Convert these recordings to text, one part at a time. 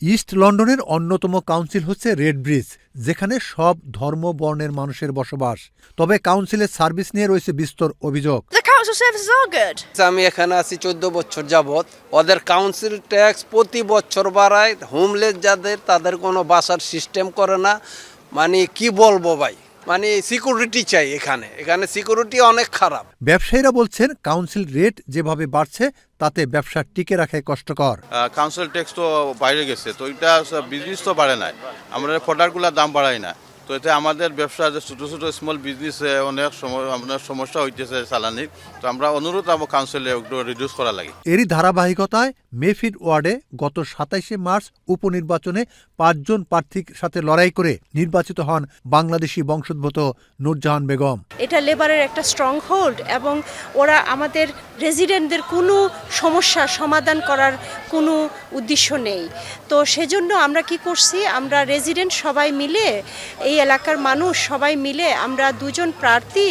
East লন্ডনের অন্যতম council হচ্ছে রেড ব্রিজ যেখানে সব ধর্ম বর্ণের মানুষের বসবাস। তবে কাউন্সিলের সার্ভিস নিয়ে রয়েছে বিস্তর অভিযোগ। The council services are good. আমি এখানে আছি চোদ্দ বছর যাবৎ। ওদের কাউন্সিল ট্যাক্স প্রতি বছর বাড়ায়। হোমলেস যাদের তাদের কোনো বাসার সিস্টেম করে না। মানে কি বলব ভাই? মানে সিকিউরিটি চাই এখানে। এখানে সিকিউরিটি অনেক খারাপ। ব্যবসায়ীরা বলছেন কাউন্সিল রেট যেভাবে বাড়ছে তাতে ব্যবসা টিকে রাখাই কষ্টকর। কাউন্সিল ট্যাক্স তো বাইরে গেছে তো এটা বিজনেস তো বাড়ে নাই। আমরা প্রোডাক্টগুলোর দাম বাড়াই না তো এতে আমাদের ব্যবসা যে ছোটো ছোটো স্মল বিজনেসে অনেক সময় আপনার সমস্যা হইতেছে চালানির। তো আমরা অনুরোধ আমার কাউন্সিলে একটু রিডিউস করা লাগে। এরই ধারাবাহিকতায় মেফিড ওয়ার্ডে গত সাতাইশে মার্চ উপনির্বাচনে পাঁচজন প্রার্থীর সাথে লড়াই করে নির্বাচিত হন বাংলাদেশি বংশোদ্ভূত নূরজাহান বেগম। এটা লেবারের একটা স্ট্রং হোল্ড এবং ওরা আমাদের রেজিডেন্টদের কোনো সমস্যা সমাধান করার কোনো উদ্দেশ্য নেই। তো সেজন্য আমরা কি করছি, আমরা রেজিডেন্ট সবাই মিলে, এই এলাকার মানুষ সবাই মিলে আমরা দুজন প্রার্থী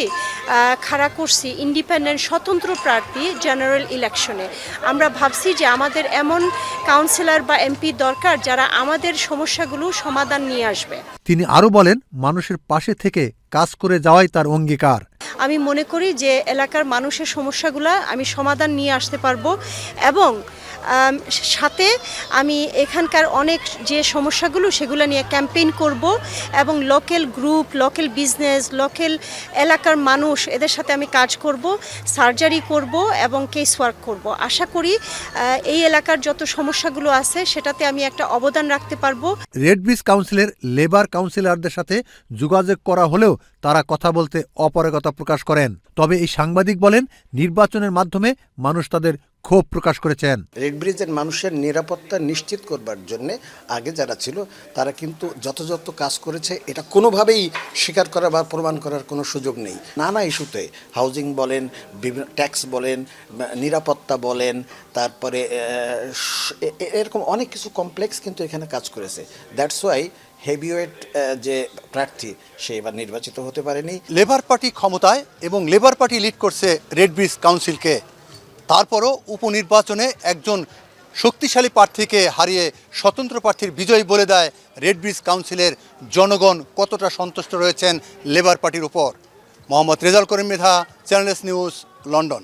খাড়া করছি ইন্ডিপেন্ডেন্ট স্বতন্ত্র প্রার্থী জেনারেল ইলেকশনে আমরা ভাবছি যে আমাদের এমন কাউন্সিলর বা এমপি দরকার যারা আমাদের সমস্যাগুলো সমাধান নিয়ে আসবে। তিনি আরও বলেন, মানুষের পাশে থেকে কাজ করে যাওয়াই তার অঙ্গীকার। আমি মনে করি যে এলাকার মানুষের সমস্যাগুলো আমি সমাধান নিয়ে আসতে পারব এবং সাথে আমি এখানকার অনেক যে সমস্যাগুলো সেগুলো নিয়ে ক্যাম্পেইন করব এবং local group local business local এলাকার মানুষ এদের সাথে আমি কাজ করব সার্জারি করব এবং কেস ওয়ার্ক করব। আশা করি এই এলাকার যত সমস্যাগুলো আছে সেটাতে আমি একটা অবদান রাখতে পারব। রেড ব্রিজ কাউন্সিলের লেবার কাউন্সিলরদের সাথে যোগাযোগ করা হলেও তারা কথা বলতে অপারগতা প্রকাশ করেন। তবে এই সাংবাদিক বলেন নির্বাচনের মাধ্যমে মানুষ তাদের ক্ষোভ প্রকাশ করেছেন। রেড ব্রিজের মানুষের নিরাপত্তা নিশ্চিত করবার জন্য আগে যারা ছিল তারা কিন্তু যথাযথ কাজ করেছে এটা কোনোভাবেই স্বীকার করা বা প্রমাণ করার কোনো সুযোগ নেই। নানা ইস্যুতে হাউজিং বলেন বিভিন্ন ট্যাক্স বলেন নিরাপত্তা বলেন তারপরে এরকম অনেক কিছু কমপ্লেক্স কিন্তু এখানে কাজ করেছে। দ্যাটস ওয়াই হেভিওয়েট যে প্রার্থী সে এবার নির্বাচিত হতে পারেনি। লেবার পার্টি ক্ষমতায় এবং লেবার পার্টি লিড করছে রেড ব্রিজ কাউন্সিলকে তারপরও উপনির্বাচনে একজন শক্তিশালী প্রার্থীকে হারিয়ে স্বতন্ত্র প্রার্থীর বিজয় বলে দেয় রেডব্রিজ কাউন্সিলের জনগণ। কতটা সন্তুষ্ট রয়েছেন লেবার পার্টির উপর? Mohammad Rezaul Karim Medha channels news, London.